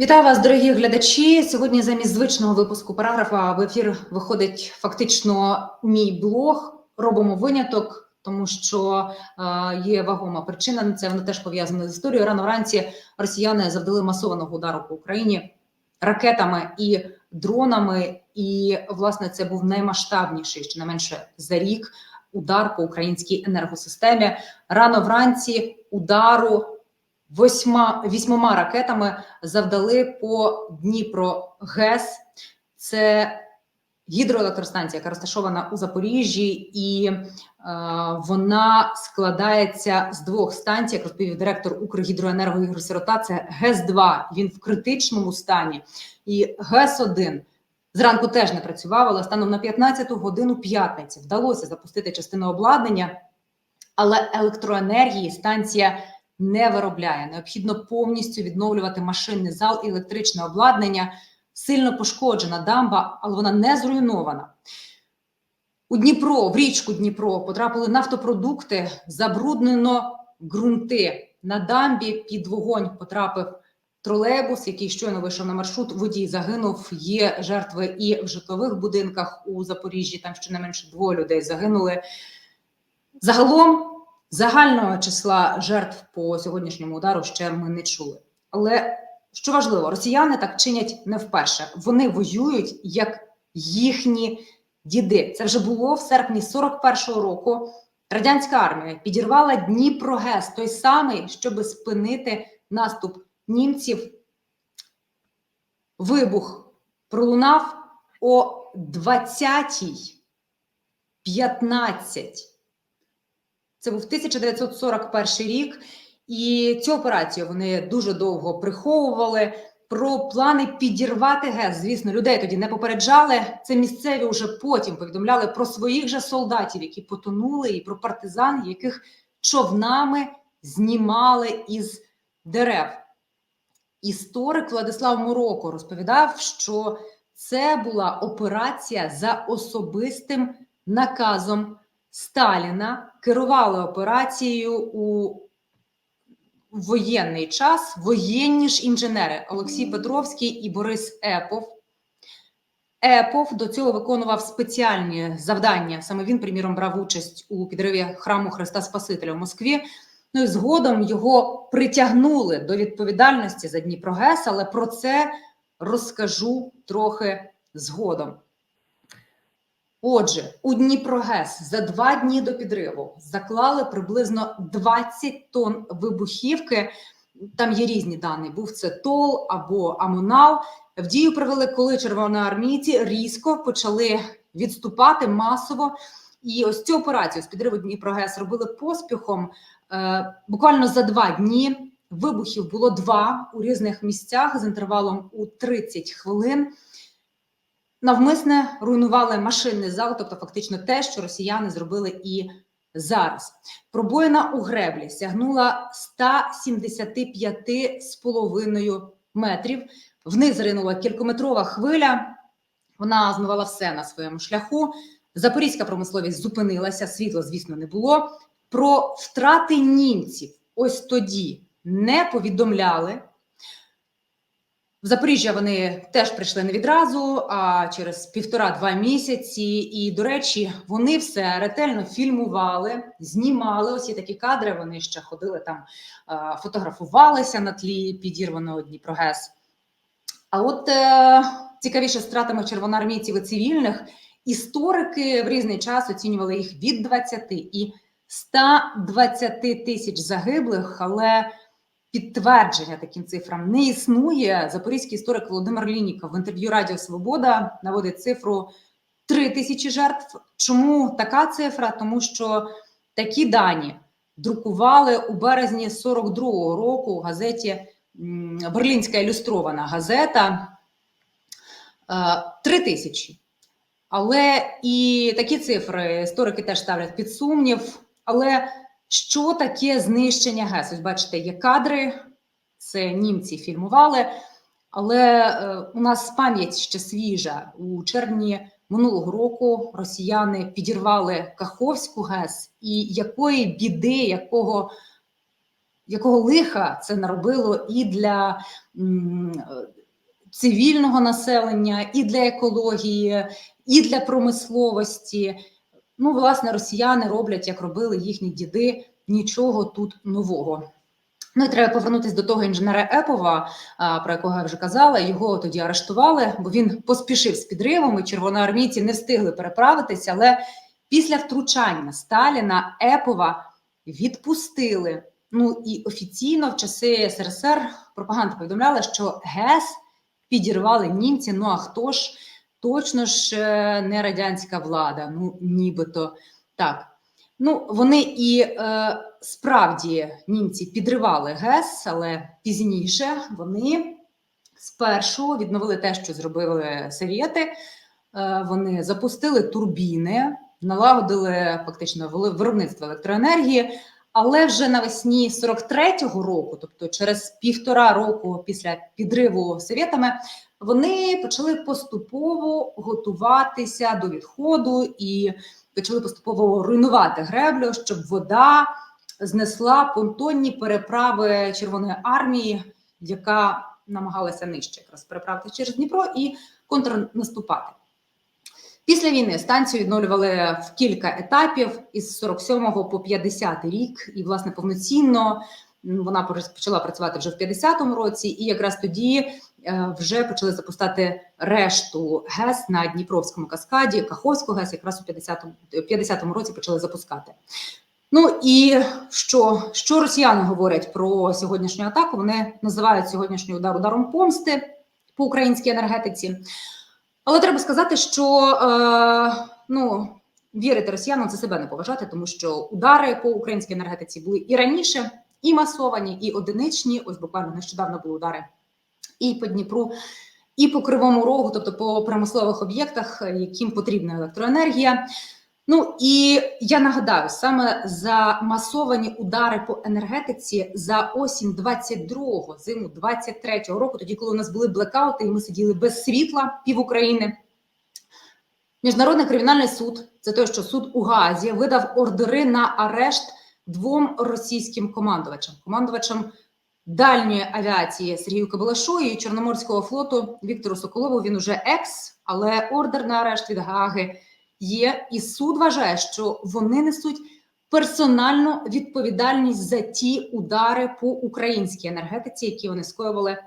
Вітаю вас, дорогі глядачі. Сьогодні замість звичного випуску параграфа в ефір виходить фактично мій блог. Робимо виняток, тому що е, є вагома причина. на Це воно теж пов'язане з історією. Рано вранці росіяни завдали масованого удару по Україні ракетами і дронами. І власне це був наймасштабніший, ще не менше за рік. Удар по українській енергосистемі. Рано вранці удару восьма вісьмома ракетами завдали по Дніпро ГЕС. Це гідроелектростанція, яка розташована у Запоріжжі, і е, вона складається з двох станцій, як розповів директор Укргідроенерго Ігор Сирота. Це ГЕС 2 Він в критичному стані, і ГЕС 1 Зранку теж не працював, але станом на 15-ту годину п'ятниці вдалося запустити частину обладнання, але електроенергії станція не виробляє. Необхідно повністю відновлювати машинний зал і електричне обладнання. Сильно пошкоджена дамба, але вона не зруйнована. У Дніпро, в річку Дніпро, потрапили нафтопродукти, забруднено ґрунти. На дамбі під вогонь потрапив тролейбус, який щойно вийшов на маршрут. Водій загинув. Є жертви і в житлових будинках у Запоріжжі. Там щонайменше двоє людей загинули. Загалом Загального числа жертв по сьогоднішньому удару ще ми не чули. Але що важливо, росіяни так чинять не вперше. Вони воюють як їхні діди. Це вже було в серпні 41-го року. Радянська армія підірвала Дніпрогес, той самий, щоб спинити наступ німців. Вибух пролунав о 20.15. Це був 1941 рік, і цю операцію вони дуже довго приховували. Про плани підірвати ГЕС. Звісно, людей тоді не попереджали. Це місцеві вже потім повідомляли про своїх же солдатів, які потонули, і про партизан, яких човнами знімали із дерев. Історик Владислав Мороко розповідав, що це була операція за особистим наказом Сталіна керували операцією у воєнний час воєнні ж інженери Олексій Петровський і Борис Епов. Епов до цього виконував спеціальні завдання. Саме він, приміром, брав участь у підриві храму Христа Спасителя в Москві. Ну і згодом його притягнули до відповідальності за Дніпрогес, але про це розкажу трохи згодом. Отже, у Дніпрогес за два дні до підриву заклали приблизно 20 тонн вибухівки. Там є різні дані. Був це ТОЛ або Амунал. В дію привели, коли червоноармійці різко почали відступати масово. І ось цю операцію з підриву Дніпрогес робили поспіхом. Е, буквально за два дні вибухів було два у різних місцях з інтервалом у 30 хвилин навмисне руйнували машинний зал, тобто фактично те, що росіяни зробили і зараз. Пробоїна у греблі сягнула 175,5 метрів. Вниз ринула кількометрова хвиля. Вона змивала все на своєму шляху. Запорізька промисловість зупинилася, світла, звісно, не було. Про втрати німців ось тоді не повідомляли. В Запоріжжя вони теж прийшли не відразу, а через півтора-два місяці. І, до речі, вони все ретельно фільмували, знімали ось такі кадри. Вони ще ходили там, фотографувалися на тлі підірваного Дніпрогес. А от е, цікавіше з втратами червоноармійців і цивільних історики в різний час оцінювали їх від 20 і 120 тисяч загиблих, але підтвердження таким цифрам не існує. Запорізький історик Володимир Лініков в інтерв'ю Радіо Свобода наводить цифру 3 тисячі жертв. Чому така цифра? Тому що такі дані друкували у березні 42-го року у газеті Берлінська ілюстрована газета 3 тисячі. Але і такі цифри історики теж ставлять під сумнів. Але що таке знищення ГЕС? Ось бачите, є кадри, це німці фільмували, але е, у нас пам'ять ще свіжа. У червні минулого року росіяни підірвали Каховську ГЕС, і якої біди, якого якого лиха це наробило і для цивільного населення, і для екології, і для промисловості. Ну, власне, росіяни роблять, як робили їхні діди, нічого тут нового. Ну і треба повернутися до того інженера Епова, про якого я вже казала. Його тоді арештували, бо він поспішив з підривом, і червоноармійці не встигли переправитися. Але після втручання Сталіна Епова відпустили. Ну і офіційно в часи СРСР пропаганда повідомляла, що ГЕС підірвали німці. Ну а хто ж точно ж е, не радянська влада? Ну нібито так. Ну, вони і е, справді німці підривали ГЕС, але пізніше вони спершу відновили те, що зробили совєти. Е, вони запустили турбіни, налагодили фактично виробництво електроенергії. Але вже навесні 43-го року, тобто через півтора року після підриву совєтами, вони почали поступово готуватися до відходу і почали поступово руйнувати греблю, щоб вода знесла понтонні переправи Червоної армії, яка намагалася нижче якраз переправити через Дніпро і контрнаступати. Після війни станцію відновлювали в кілька етапів із 47 по 50 рік, і власне повноцінно вона почала працювати вже в 50-му році, і якраз тоді е, вже почали запускати решту ГЕС на Дніпровському каскаді, Каховську ГЕС якраз у 50-му 50-му році почали запускати. Ну і що, що росіяни говорять про сьогоднішню атаку? Вони називають сьогоднішній удар ударом помсти по українській енергетиці. Але треба сказати, що е, ну, вірити росіянам це себе не поважати, тому що удари по українській енергетиці були і раніше, і масовані, і одиничні. Ось буквально нещодавно були удари і по Дніпру, і по Кривому Рогу, тобто по промислових об'єктах, е, яким потрібна електроенергія. Ну і я нагадаю, саме за масовані удари по енергетиці за осінь 22-го, зиму 23-го року, тоді, коли у нас були блекаути, і ми сиділи без світла пів України. Міжнародний кримінальний суд, це той, що суд у Гаазі видав ордери на арешт двом російським командувачам: командувачам дальньої авіації Сергію Кабалашу і Чорноморського флоту Віктору Соколову. Він уже екс, але ордер на арешт від Гааги є, і суд вважає, що вони несуть персональну відповідальність за ті удари по українській енергетиці, які вони скоювали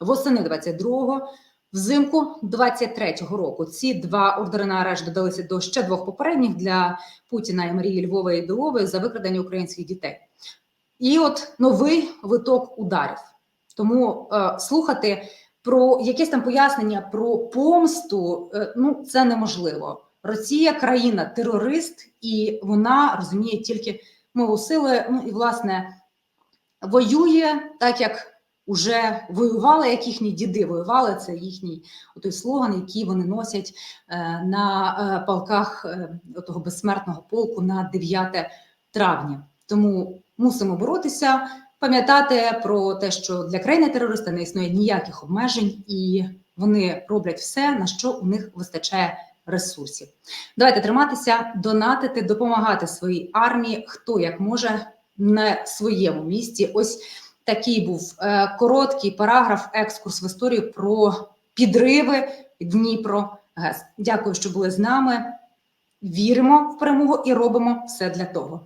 восени 22-го, взимку 23-го року. Ці два ордери на арешт додалися до ще двох попередніх для Путіна і Марії Львової Білової за викрадення українських дітей. І от новий виток ударів. Тому е, слухати про якесь там пояснення про помсту, е, ну це неможливо. Росія країна терорист, і вона розуміє тільки мову сили. Ну і власне воює так, як уже воювали, як їхні діди воювали. Це їхній той слоган, який вони носять е, на е, полках е, того безсмертного полку на 9 травня. Тому мусимо боротися, пам'ятати про те, що для країни терориста не існує ніяких обмежень, і вони роблять все, на що у них вистачає ресурсів. Давайте триматися, донатити, допомагати своїй армії, хто як може на своєму місці. Ось такий був е, короткий параграф, екскурс в історію про підриви Дніпро ГЕС. Дякую, що були з нами. Віримо в перемогу і робимо все для того.